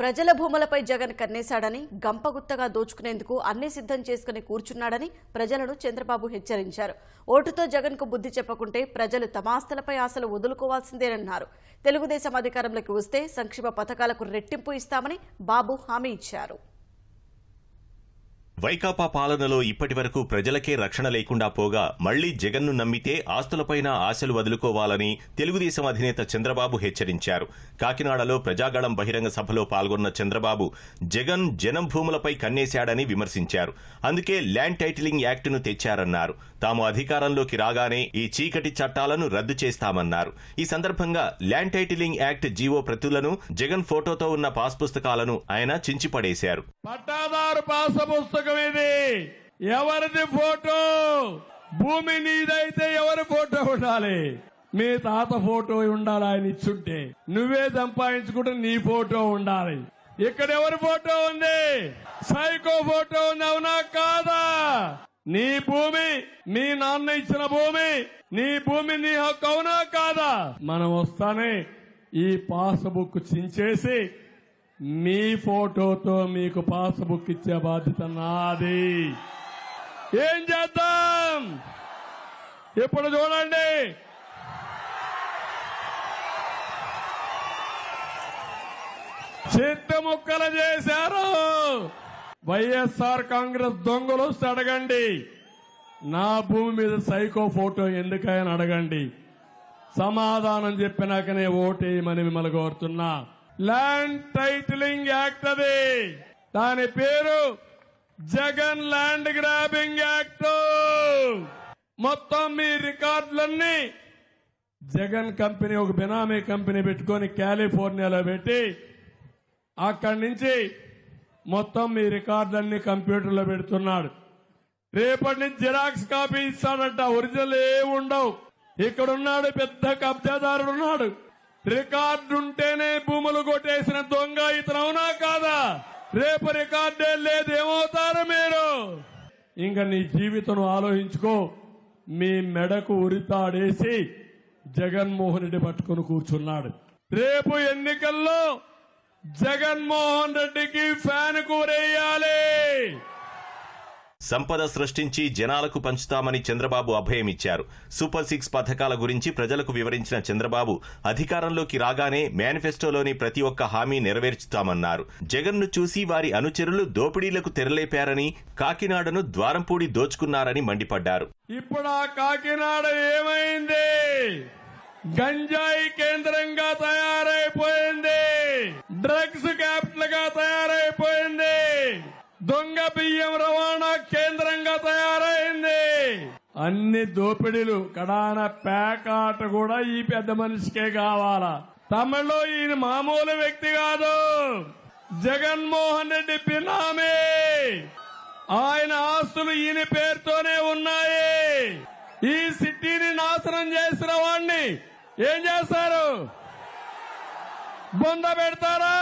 ప్రజల భూములపై జగన్ కన్నేశాడని గంపగుత్తగా దోచుకునేందుకు అన్ని సిద్ధం చేసుకుని కూర్చున్నాడని ప్రజలను చంద్రబాబు హెచ్చరించారు. ఓటుతో జగన్కు బుద్ధి చెప్పకుంటే ప్రజలు తమ ఆస్తులపై ఆశలు వదులుకోవాల్సిందేనన్నారు. తెలుగుదేశం అధికారంలోకి వస్తే సంక్షేమ పథకాలకు రెట్టింపు ఇస్తామని బాబు హామీ ఇచ్చారు. వైకాపా పాలనలో ఇప్పటి వరకు ప్రజలకే రక్షణ లేకుండా పోగా మళ్ళీ జగన్ను నమ్మితే ఆస్తులపైన ఆశలు వదులుకోవాలని తెలుగుదేశం అధినేత చంద్రబాబు హెచ్చరించారు. కాకినాడలో ప్రజాగళం బహిరంగ సభలో పాల్గొన్న చంద్రబాబు జగన్ జనం భూములపై కన్నేశాడని విమర్శించారు. అందుకే ల్యాండ్ టైటిలింగ్ యాక్టును తెచ్చారన్నారు. తాము అధికారంలోకి రాగానే ఈ చీకటి చట్టాలను రద్దు చేస్తామన్నారు. ఈ సందర్భంగా ల్యాండ్ టైటిలింగ్ యాక్ట్ జీవో ప్రతులను జగన్ ఫోటోతో ఉన్న పాస్ పుస్తకాలను ఆయన చించిపడేశారు. పట్టాదారు పాస పుస్తకం ఇది. ఎవరిది ఫోటో? భూమి నీదైతే ఎవరి ఫోటో ఉండాలి? మీ తాత ఫోటో ఉండాలి ఆయన ఇచ్చుంటే. నువ్వే సంపాదించుకుంటే నీ ఫోటో ఉండాలి. ఇక్కడ ఎవరి ఫోటో ఉంది? సైకో ఫోటో ఉంది అవునా కాదా? నీ భూమి మీ నాన్న ఇచ్చిన భూమి నీ భూమి నీ హక్కు అవునా కాదా? మనం వస్తానే ఈ పాస్బుక్ చించేసి మీ ఫోటోతో మీకు పాస్బుక్ ఇచ్చే బాధ్యత నాది. ఏం చేద్దాం? ఇప్పుడు చూడండి. చిత్త ముక్కలు చేశారు. వైఎస్ఆర్ కాంగ్రెస్ దొంగలు అడగండి. నా భూమి మీద సైకో ఫోటో ఎందుకని అడగండి. సమాధానం చెప్పినాకనే ఓటేయమని మిమ్మల్ని కోరుతున్నా. ల్యాండ్ టైటిలింగ్ యాక్ట్ అది. దాని పేరు జగన్ ల్యాండ్ గ్రాబింగ్ యాక్ట్. మొత్తం మీ రికార్డులన్నీ జగన్ కంపెనీ ఒక బినామీ కంపెనీ పెట్టుకొని కాలిఫోర్నియాలో పెట్టి అక్కడి నుంచి మొత్తం మీ రికార్డులన్నీ కంప్యూటర్లో పెడుతున్నాడు. రేపటి నుంచి జిరాక్స్ కాపీ ఇస్తాడంట. ఒరిజినల్ ఏమి ఉండవు ఇక్కడ ఉన్నాడు పెద్ద కబ్జాదారుడు ఉన్నాడు. రికార్డుంటేనే భూములు కొట్టేసిన దొంగ ఇతను అవునా కాదా? రేపు రికార్డే లేదు ఏమవుతారు మీరు? ఇంకా నీ జీవితం ఆలోచించుకో. మీ మెడకు ఉరితాడేసి జగన్మోహన్ రెడ్డి పట్టుకుని కూర్చున్నాడు. రేపు ఎన్నికల్లో జగన్మోహన్ రెడ్డికి ఫ్యాన్ కూరేయాలి. సంపద సృష్టించి జనాలకు పంచుతామని చంద్రబాబు అభయమిచ్చారు. సూపర్ సిక్స్ పథకాల గురించి ప్రజలకు వివరించిన చంద్రబాబు అధికారంలోకి రాగానే మేనిఫెస్టోలోని ప్రతి ఒక్క హామీ నెరవేర్చుతామన్నారు. జగన్ను చూసి వారి అనుచరులు దోపిడీలకు తెరలేపారని కాకినాడను ద్వారంపూడి దోచుకున్నారని మండిపడ్డారు. ఇప్పుడు కాకినాడ ఏమైంది? గంజాయి కేంద్రంగా దొంగ బియ్యం రవాణా కేంద్రంగా తయారైంది. అన్ని దోపిడీలు కడాన పేకాట కూడా ఈ పెద్ద మనిషికే కావాలా. తమిళలో ఈయన మామూలు వ్యక్తి కాదు. జగన్మోహన్ రెడ్డి బినామీ. ఆయన ఆస్తులు ఈయన పేరుతోనే ఉన్నాయి. ఈ సిటీని నాశనం చేసిన వాణ్ణి ఏం చేస్తారు? బొంద పెడతారా?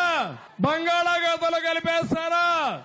బంగాళాఖాతంలో కలిపేస్తారా?